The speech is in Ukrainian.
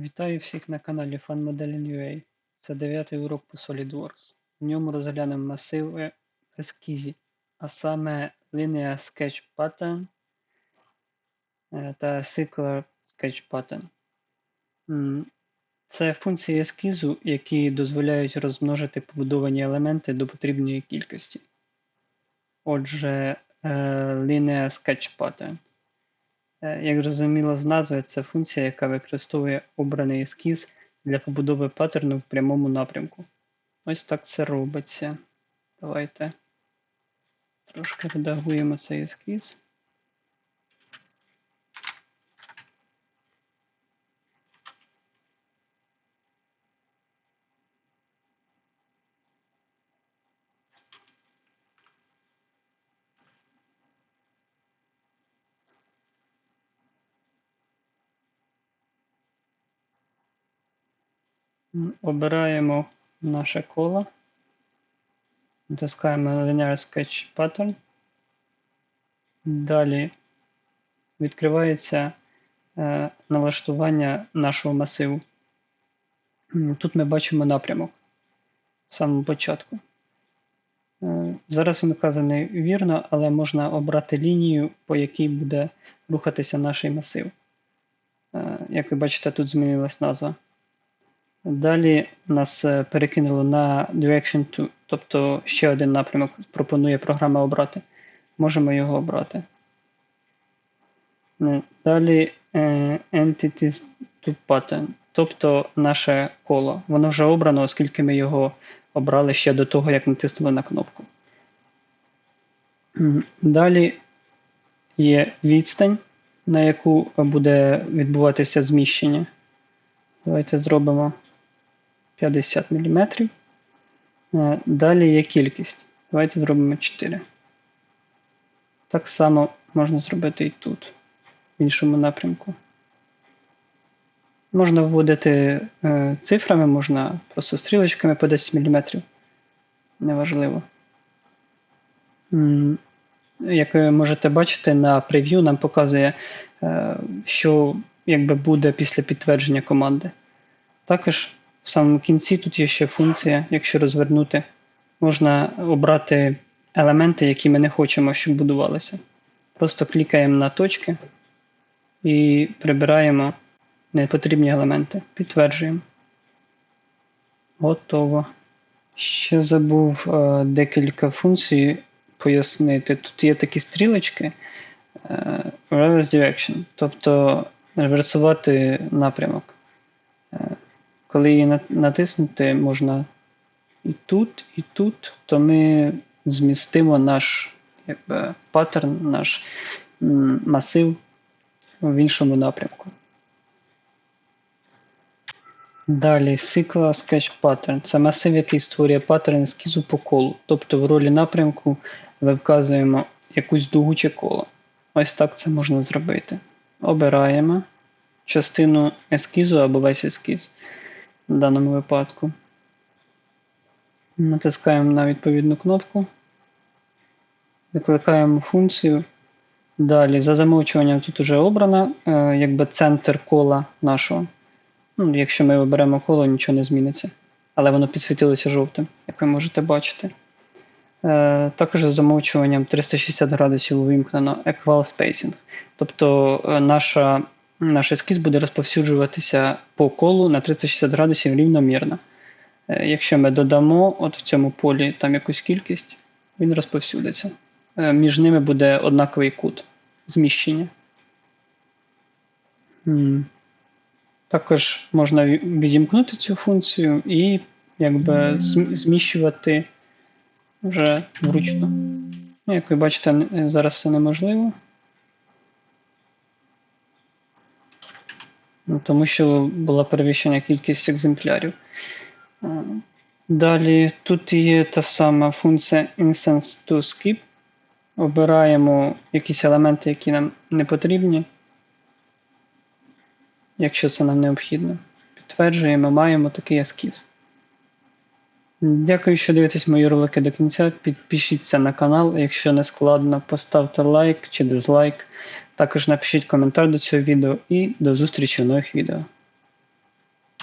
Вітаю всіх на каналі FunModeling.ua. Це дев'ятий урок по SolidWorks. В ньому розглянемо масиви в ескізі, а саме Linear Sketch Pattern е, та Circular Sketch Pattern. Це функції ескізу, які дозволяють розмножити побудовані елементи до потрібної кількості. Отже, е, Linear Sketch Pattern. Е, Як зрозуміло з назви, це функція, яка використовує обраний ескіз для побудови паттерну в прямому напрямку. Ось так це робиться. Давайте трошки редагуємо цей ескіз. Обираємо наше коло. Натискаємо Linear Sketch Pattern. Далі відкривається е, налаштування нашого масиву. Тут ми бачимо напрямок в самому початку. Е, Зараз він вказаний вірно, але можна обрати лінію, по якій буде рухатися наш масив. Е, Як ви бачите, тут змінилась назва. Далі нас е, перекинуло на Direction to, тобто ще один напрямок пропонує програма обрати. Можемо його обрати. Е, Далі е, Entities to Pattern, тобто наше коло. Воно вже обрано, оскільки ми його обрали ще до того, як натиснули на кнопку. Далі є відстань, на яку буде відбуватися зміщення. Давайте зробимо 50 мм. Е, Далі є кількість. Давайте зробимо 4. Так само можна зробити і тут, в іншому напрямку. Можна вводити е, цифрами, можна просто стрілочками по 10 мм. Неважливо. Як ви можете бачити, на прев'ю нам показує, е, що якби буде після підтвердження команди. Також в самому кінці тут є ще функція, якщо розвернути, можна обрати елементи, які ми не хочемо, щоб будувалися. Просто клікаємо на точки і прибираємо непотрібні елементи. Підтверджуємо. Готово. Ще забув е, декілька функцій пояснити. Тут є такі стрілочки е, reverse direction, тобто реверсувати напрямок. Коли її натиснути можна і тут, і тут, то ми змістимо наш якби, паттерн, наш масив в іншому напрямку. Далі Cycler Sketch Pattern. Це масив, який створює паттерн ескізу по колу. Тобто в ролі напрямку ми вказуємо якусь дугу чи коло. Ось так це можна зробити. Обираємо частину ескізу або весь ескіз в даному випадку. Натискаємо на відповідну кнопку. Викликаємо функцію. Далі, за замовчуванням тут вже обрано е, якби центр кола нашого. Ну, якщо ми оберемо коло, нічого не зміниться. Але воно підсвітилося жовтим, як ви можете бачити. Е, також за замовчуванням 360 градусів увімкнено Equal Spacing. Тобто е, наша, наш ескіз буде розповсюджуватися по колу на 360 градусів рівномірно. Е, Якщо ми додамо от в цьому полі там якусь кількість, він розповсюдиться. Е, Між ними буде однаковий кут зміщення. Також можна відімкнути цю функцію і якби зміщувати вже вручну. Ну, Як ви бачите, зараз це неможливо. Ну, Тому що була перевищена кількість екземплярів. Е, Далі тут є та сама функція Instance to Skip. Обираємо якісь елементи, які нам не потрібні. Якщо це нам необхідно. Підтверджуємо, маємо такий ескіз. Дякую, що дивитесь мої ролики до кінця. Підпишіться на канал, якщо не складно, поставте лайк чи дизлайк. Також напишіть коментар до цього відео і до зустрічі в нових відео.